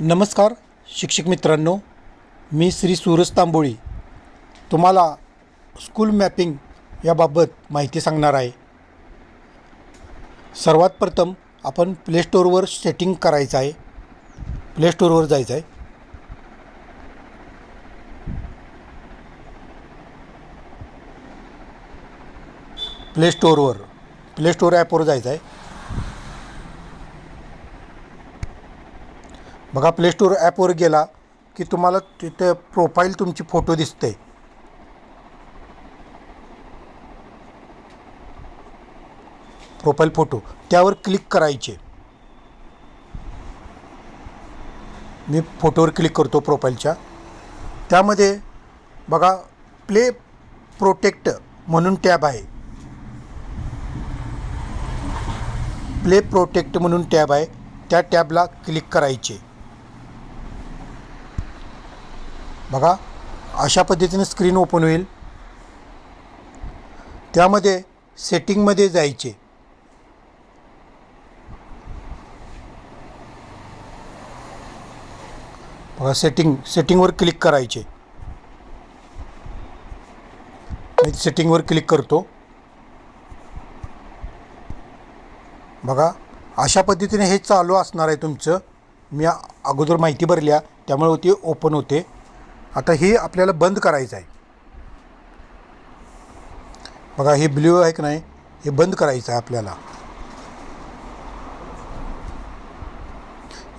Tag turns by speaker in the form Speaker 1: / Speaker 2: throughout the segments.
Speaker 1: नमस्कार शिक्षक मित्रांनो. मी श्री सूरज तांबोळी. तुम्हाला स्कूल मॅपिंग याबाबत माहिती सांगणार आहे. सर्वात प्रथम आपण प्ले स्टोअरवर सेटिंग करायचं आहे. प्ले स्टोअरवर जायचं आहे. प्ले स्टोअरवर प्ले स्टोअर ॲपवर जायचं आहे. बघा प्ले स्टोअर ॲपवर गेला की तुम्हाला तिथे प्रोफाईल तुमची फोटो दिसते. प्रोफाईल फोटो त्यावर क्लिक करायचे. मी फोटोवर क्लिक करतो प्रोफाईलच्या त्यामध्ये बघा प्ले प्रोटेक्ट म्हणून टॅब आहे. प्ले प्रोटेक्ट म्हणून टॅब आहे. त्या टॅबला क्लिक करायचे. बघा अशा पद्धतीने स्क्रीन ओपन होईल. त्यामध्ये सेटिंगमध्ये जायचे. बघा सेटिंग सेटिंगवर क्लिक करायचे. मी सेटिंगवर क्लिक करतो. बघा अशा पद्धतीने हे चालू असणार आहे तुमचं. मी अगोदर माहिती भरल्या त्यामुळे ते ओपन होते. आता हे आपल्याला बंद करायचं आहे. बघा हे ब्ल्यू आहे की नाही हे बंद करायचं आहे आपल्याला.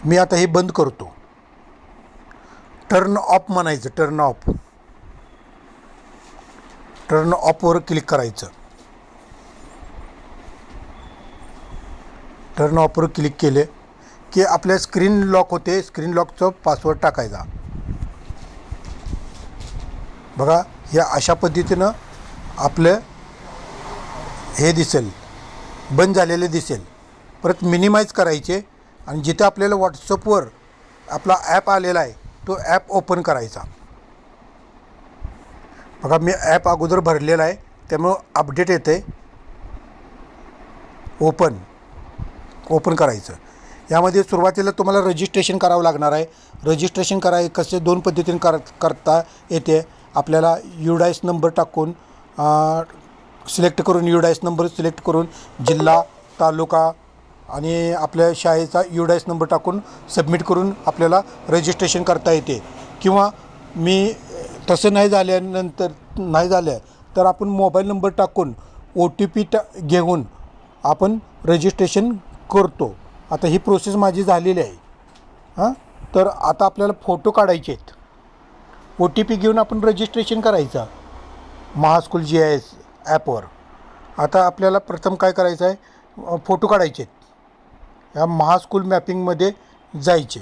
Speaker 1: मी आता हे बंद करतो. टर्न ऑफ म्हणायचं टर्न ऑफ टर्न ऑफवर क्लिक करायचं. टर्न ऑफवर क्लिक केले की आपल्या स्क्रीन लॉक होते स्क्रीन लॉकचं पासवर्ड टाकायचा. बघा या अशा पद्धतीनं आपलं हे दिसेल बंद झालेले दिसेल. परत मिनिमाइज करायचे आणि जिथे आपल्याला व्हॉट्सअपवर आपला ॲप आलेला आहे तो ॲप ओपन करायचा. बघा मी ॲप अगोदर भरलेला आहे त्यामुळं अपडेट येते ओपन ओपन करायचं. यामध्ये सुरुवातीला तुम्हाला रजिस्ट्रेशन करावं लागणार आहे. रजिस्ट्रेशन कराय कसे दोन पद्धतीने कर करता येते? आपल्याला युडायस नंबर टाकून सिलेक्ट करून युडायस नंबर सिलेक्ट करून जिल्हा तालुका आणि आपल्या शाळेचा युडायस नंबर टाकून सबमिट करून आपल्याला रजिस्ट्रेशन करता येते. किंवा मी तसं नाही झाल्यानंतर नाही झालं तर आपण मोबाईल नंबर टाकून ओ टी पी टा घेऊन आपण रजिस्ट्रेशन करतो. आता ही प्रोसेस माझी झालेली आहे. हां? तर आता आपल्याला फोटो काढायचे आहेत. ओ टी पी घेऊन आपण रजिस्ट्रेशन करायचं. महास्कूल जी आय एस ॲपवर. आता आपल्याला प्रथम काय करायचं आहे? फोटो काढायचे या ह्या महास्कूल मॅपिंगमध्ये जायचे.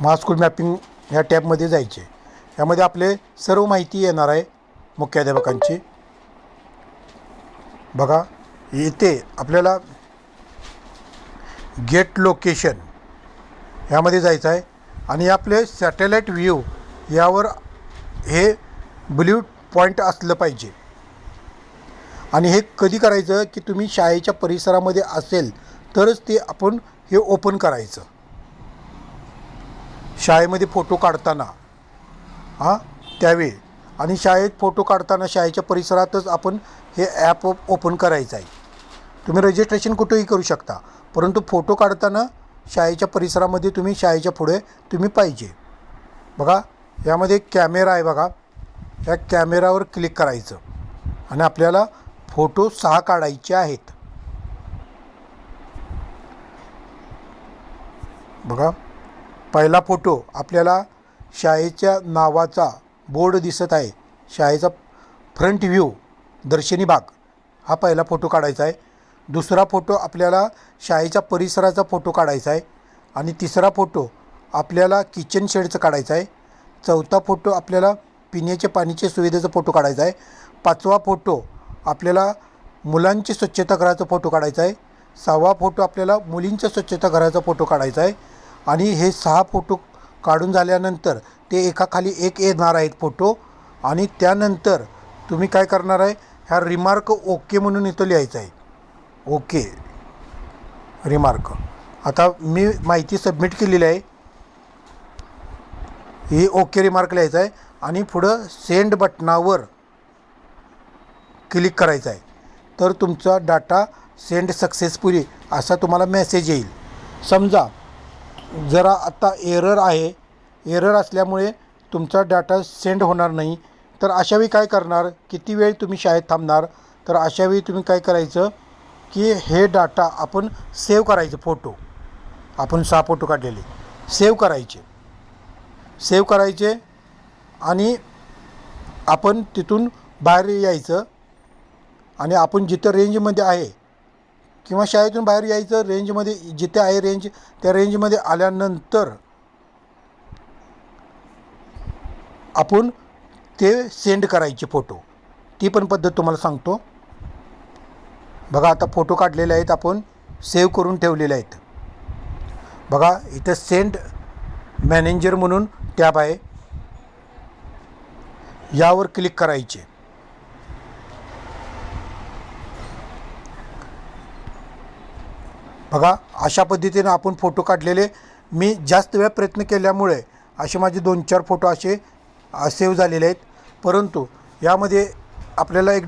Speaker 1: महास्कूल मॅपिंग ह्या टॅबमध्ये जायचे. यामध्ये आपले सर्व माहिती येणार आहे मुख्याध्यापकांची. बघा इथे आपल्याला गेट लोकेशन ह्यामध्ये जायचं आहे. आणि आपले सॅटेलाईट व्ह्यू यावर हे ब्ल्यू पॉईंट असलं पाहिजे. आणि हे कधी करायचं की तुम्ही शाळेच्या परिसरामध्ये असेल तरच ते आपण हे ओपन करायचं. शाळेमध्ये फोटो काढताना. हां? त्यावेळी. आणि शाळेत फोटो काढताना शाळेच्या परिसरातच आपण हे ॲप ओपन करायचं आहे. तुम्ही रजिस्ट्रेशन कुठेही करू शकता. परंतु फोटो काढताना शाळेच्या परिसरामध्ये तुम्ही शाळेच्या पुढे तुम्ही पाहिजे. बघा यामध्ये कॅमेरा आहे बघा. या कॅमेरावर क्लिक करायचं. आणि आपल्याला फोटो सहा काढायचे आहेत. बघा पहिला फोटो आपल्याला शाळेच्या नावाचा बोर्ड दिसत आहे. शाळेचा फ्रंट व्ह्यू दर्शनी भाग. हा पहिला फोटो काढायचा आहे. दुसरा फोटो आपल्याला शाळेच्या परिसराचा फोटो काढायचा आहे. आणि तिसरा फोटो आपल्याला किचन शेडचं काढायचा आहे. चौथा फोटो आपल्याला पिण्याच्या पाण्याच्या सुविधेचा फोटो काढायचा आहे. पाचवा फोटो आपल्याला मुलांची स्वच्छता घराचा फोटो काढायचा आहे. सहावा फोटो आपल्याला मुलींच्या स्वच्छता घराचा फोटो काढायचा आहे. आणि हे सहा फोटो काढून झाल्यानंतर ते एकाखाली एक येणार आहेत फोटो. आणि त्यानंतर तुम्ही काय करणार आहे? ह्या रिमार्क ओके म्हणून इथं लिहायचं आहे. ओके. रिमार्क आता मी माहिती सबमिट केलेली आहे. ही ओके रिमार्क लिहायचं आहे आणि पुढं सेंड बटनावर क्लिक करायचं आहे. तर तुमचा डाटा सेंड सक्सेसफुली असा तुम्हाला मेसेज येईल. समजा जरा आता एरर आहे. एरर असल्यामुळे तुमचा डाटा सेंड होणार नाही. तर अशावेळी काय करणार? किती वेळ तुम्ही शाळेत थांबणार? तर अशावेळी तुम्ही काय करायचं? की हे डाटा आपण सेव्ह करायचं फोटो आपण सहा फोटो काढलेले. सेव्ह करायचे. सेव्ह करायचे आणि आपण तिथून बाहेर यायचं आणि आपण जिथं रेंजमध्ये आहे किंवा शाळेतून बाहेर यायचं रेंजमध्ये जिथे आहे रेंज त्या रेंजमध्ये आल्यानंतर आपण ते सेंड करायचे फोटो ती पण पद्धत तुम्हाला सांगतो. बघा आता फोटो काढलेले आहेत आपण सेव्ह करून ठेवलेले आहेत. बघा इथं सेंट मॅनेजर म्हणून टॅब आहे. यावर क्लिक करायचे. बघा अशा पद्धतीनं आपण फोटो काढलेले. मी जास्त वेळ प्रयत्न केल्यामुळे असे माझे दोन चार फोटो असे सेव्ह झालेले आहेत. परंतु यामध्ये आपल्याला एक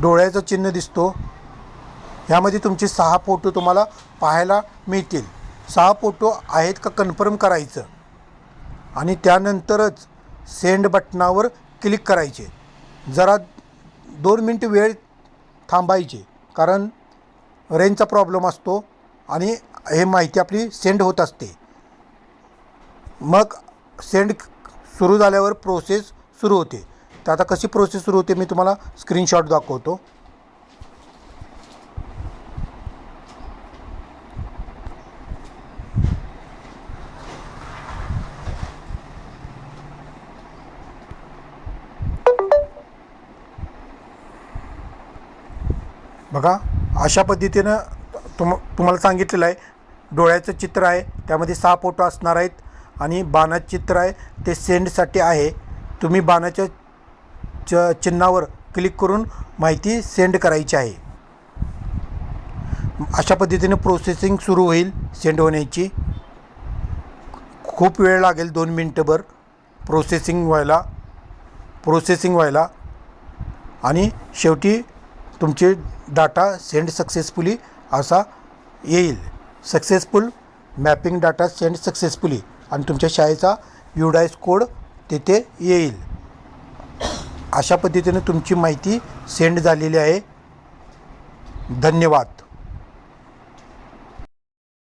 Speaker 1: डोळ्याचं चिन्ह दिसतो. ह्यामध्ये तुमचे सहा फोटो तुम्हाला पाहायला मिळतील. सहा फोटो आहेत का कन्फर्म करायचं? आणि त्यानंतरच सेंड बटनावर क्लिक करायचे. जरा दोन मिनटं वेळ थांबायचे कारण रेंजचा प्रॉब्लेम असतो आणि हे माहिती आपली सेंड होत असते. मग सेंड सुरू झाल्यावर प्रोसेस सुरू होते. तर आता कशी प्रोसेस सुरू होते मी तुम्हाला स्क्रीनशॉट दाखवतो. बघा अशा पद्धतीनं तुम तुम्हाला सांगितलेलं आहे डोळ्याचं चित्र आहे त्यामध्ये सहा फोटो असणार आहेत आणि बाणाचं चित्र आहे ते सेंडसाठी आहे. तुम्ही बाणाच्या च चिन्हावर क्लिक करून माहिती सेंड करायची आहे. अशा पद्धतीने प्रोसेसिंग सुरू होईल सेंड होण्याची. खूप वेळ लागेल दोन मिनटंभर प्रोसेसिंग व्हायला प्रोसेसिंग व्हायला. आणि शेवटी तुमचे डाटा सेंड सक्सेसफुली असा येईल. Successful mapping data send successfully आणि तुमच्या शाळेचा युडाईज कोड तेथे येईल. अशा पद्धतीने तुमची माहिती सेंड झालेली आहे. धन्यवाद.